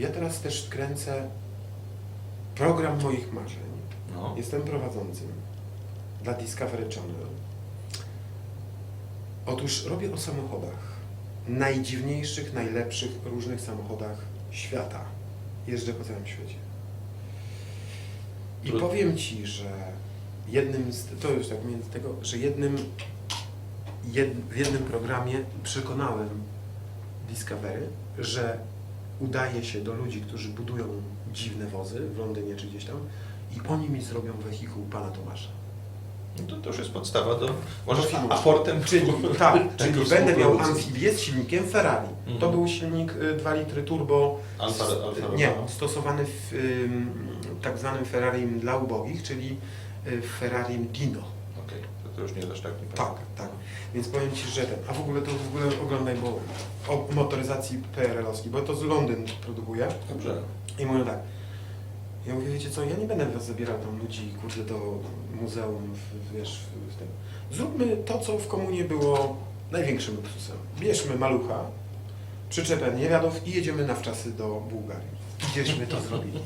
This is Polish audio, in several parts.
Ja teraz też kręcę program moich marzeń. No. Jestem prowadzącym dla Discovery Channel. Otóż robię o samochodach. Najdziwniejszych, najlepszych, różnych samochodach świata. Jeżdżę po całym świecie. I powiem Ci, że jednym z, to już tak między tego, że jednym, jed, w jednym programie przekonałem Discovery, że udaje się do ludzi, którzy budują dziwne wozy w Londynie czy gdzieś tam i oni mi zrobią wehikuł pana Tomasza. No to, to już jest podstawa do... Może filmu. aportem... Czyli, tak, czyli będę miał amfibię z silnikiem Ferrari. Mhm. To był silnik y, 2 litry turbo, Alfa, Alfa nie, Romeo. stosowany w tak zwanym Ferrari dla ubogich, czyli y, Ferrari Dino. Okej, to, to już nie aż tak nie Tak, tak. Więc powiem Ci, że ten, a w ogóle to w ogóle oglądaj, bo o motoryzacji PRL-owskiej, bo to z Londyn produkuje. Dobrze. I mówią tak, ja mówię, wiecie co, ja nie będę was zabierał tam ludzi, kurde, do muzeum, w, wiesz, w, w tym. Zróbmy to, co w komunie było największym luksusem. Bierzmy malucha, przyczepę niewiadów i jedziemy na wczasy do Bułgarii. Gdzieśmy to zrobili.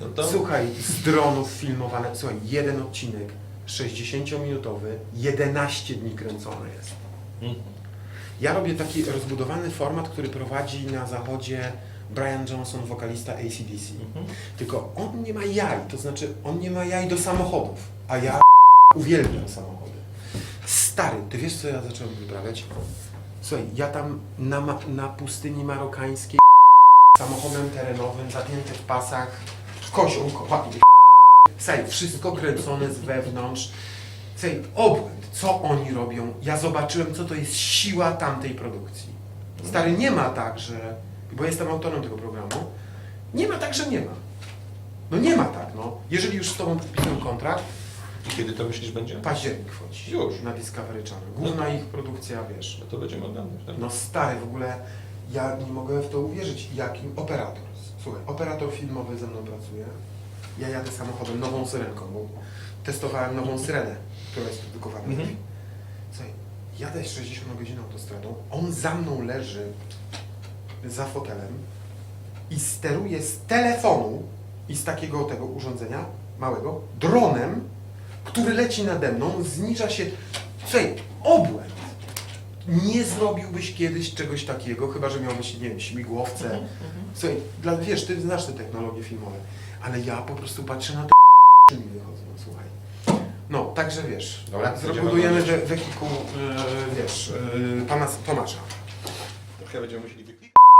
No to... Słuchaj, z dronów filmowane, słuchaj, jeden odcinek 60-minutowy, 11 dni kręcony jest. Mhm. Ja robię taki rozbudowany format, który prowadzi na zachodzie Brian Johnson, wokalista ACDC. Mhm. Tylko on nie ma jaj, to znaczy on nie ma jaj do samochodów, a ja uwielbiam samochody. Stary, ty wiesz co ja zacząłem wyprawiać? Słuchaj, ja tam na, na pustyni marokańskiej samochodem terenowym, zapięty w pasach, kozioł, kopaki, Słuchaj, wszystko kręcone z wewnątrz. Słuchaj, obłęd, co oni robią. Ja zobaczyłem, co to jest siła tamtej produkcji. Stary, nie ma tak, że... Bo jestem autorem tego programu. Nie ma tak, że nie ma. No nie ma tak, no. Jeżeli już z Tobą podpisują kontrakt, I kiedy to myślisz będzie? październik wchodzi. Już. Na Discovery Channel. Główna ich produkcja, wiesz. No to będziemy oglądać, tak? No stary, w ogóle ja nie mogę w to uwierzyć, jakim operator. Słuchaj, operator filmowy ze mną pracuje. Ja jadę samochodem nową syrenką, bo testowałem nową syrenę, która jest produkowana. Mhm. Słuchaj, jadę 60 na godzinę autostradą, on za mną leży za fotelem i steruje z telefonu i z takiego tego urządzenia małego dronem, który leci nade mną, zniża się. Słuchaj, obłęd. Nie zrobiłbyś kiedyś czegoś takiego, chyba że miałbyś, nie wiem, śmigłowce. Słuchaj, dla, wiesz, ty znasz te technologie filmowe, ale ja po prostu patrzę na te mi wychodzą, no, słuchaj. No, także wiesz, Dobra, będziemy we, wehikuł, e, wiesz, e, pana Tomasza. Trochę będziemy musieli wyklikać.